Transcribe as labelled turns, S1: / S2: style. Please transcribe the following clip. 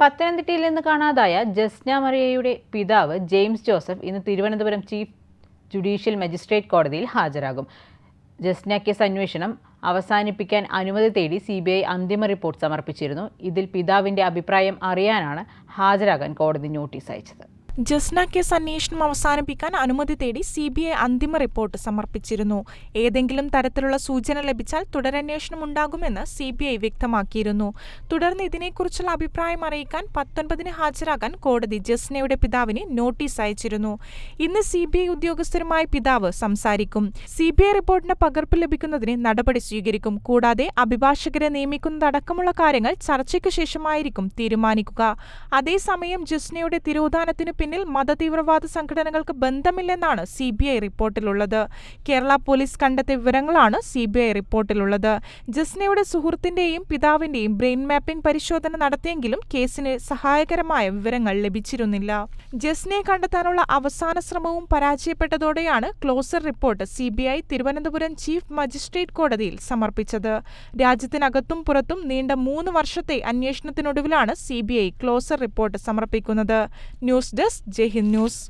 S1: പത്തനംതിട്ടയിൽ നിന്ന് കാണാതായ ജസ്ന മറിയയുടെ പിതാവ് ജെയിംസ് ജോസഫ് ഇന്ന് തിരുവനന്തപുരം ചീഫ് ജുഡീഷ്യൽ മജിസ്ട്രേറ്റ് കോടതിയിൽ ഹാജരാകും. ജസ്ന കേസ് അന്വേഷണം അവസാനിപ്പിക്കാൻ അനുമതി തേടി സി ബി ഐ അന്തിമ റിപ്പോർട്ട് സമർപ്പിച്ചിരുന്നു. ഇതിൽ പിതാവിന്റെ അഭിപ്രായം അറിയാനാണ് ഹാജരാകാൻ കോടതി നോട്ടീസ് അയച്ചത്.
S2: ജസ്ന കേസ് അന്വേഷണം അവസാനിപ്പിക്കാൻ അനുമതി തേടി സി ബി ഐ അന്തിമ റിപ്പോർട്ട് സമർപ്പിച്ചിരുന്നു. ഏതെങ്കിലും തരത്തിലുള്ള സൂചന ലഭിച്ചാൽ തുടരന്വേഷണം ഉണ്ടാകുമെന്ന് സി ബി ഐ വ്യക്തമാക്കിയിരുന്നു. തുടർന്ന് ഇതിനെക്കുറിച്ചുള്ള അഭിപ്രായം അറിയിക്കാൻ പത്തൊൻപതിന് ഹാജരാകാൻ കോടതി ജസ്നയുടെ പിതാവിന് നോട്ടീസ് അയച്ചിരുന്നു. ഇന്ന് സി ബി ഐ ഉദ്യോഗസ്ഥരുമായി പിതാവ് സംസാരിക്കും. സി ബി ഐ റിപ്പോർട്ടിന് പകർപ്പ് ലഭിക്കുന്നതിന് നടപടി സ്വീകരിക്കും. കൂടാതെ അഭിഭാഷകരെ നിയമിക്കുന്നതടക്കമുള്ള കാര്യങ്ങൾ ചർച്ചയ്ക്ക് ശേഷമായിരിക്കും തീരുമാനിക്കുക. അതേസമയം ജസ്നയുടെ തിരോധാനത്തിനു പിന്നിൽ മതതീവ്രവാദ സംഘടനകൾക്ക് ബന്ധമില്ലെന്നാണ് സി ബി ഐ റിപ്പോർട്ടിലുള്ളത്. കേരള പോലീസ് കണ്ടെത്തിയ വിവരങ്ങളാണ് സി ബി ഐ റിപ്പോർട്ടിലുള്ളത്. ജസ്നയുടെ സുഹൃത്തിന്റെയും പിതാവിന്റെയും ബ്രെയിൻ മാപ്പിംഗ് പരിശോധന നടത്തിയെങ്കിലും കേസിന് സഹായകരമായ വിവരങ്ങൾ ലഭിച്ചിരുന്നില്ല. ജസ്നയെ കണ്ടെത്താനുള്ള അവസാന ശ്രമവും പരാജയപ്പെട്ടതോടെയാണ് closure report C B I Thiruvananthapuram chief magistrate കോടതിയിൽ സമർപ്പിച്ചത്. രാജ്യത്തിനകത്തും പുറത്തും നീണ്ട മൂന്ന് വർഷത്തെ അന്വേഷണത്തിനൊടുവിലാണ് C B I closure report സമർപ്പിക്കുന്നത്. News desk Jaihind news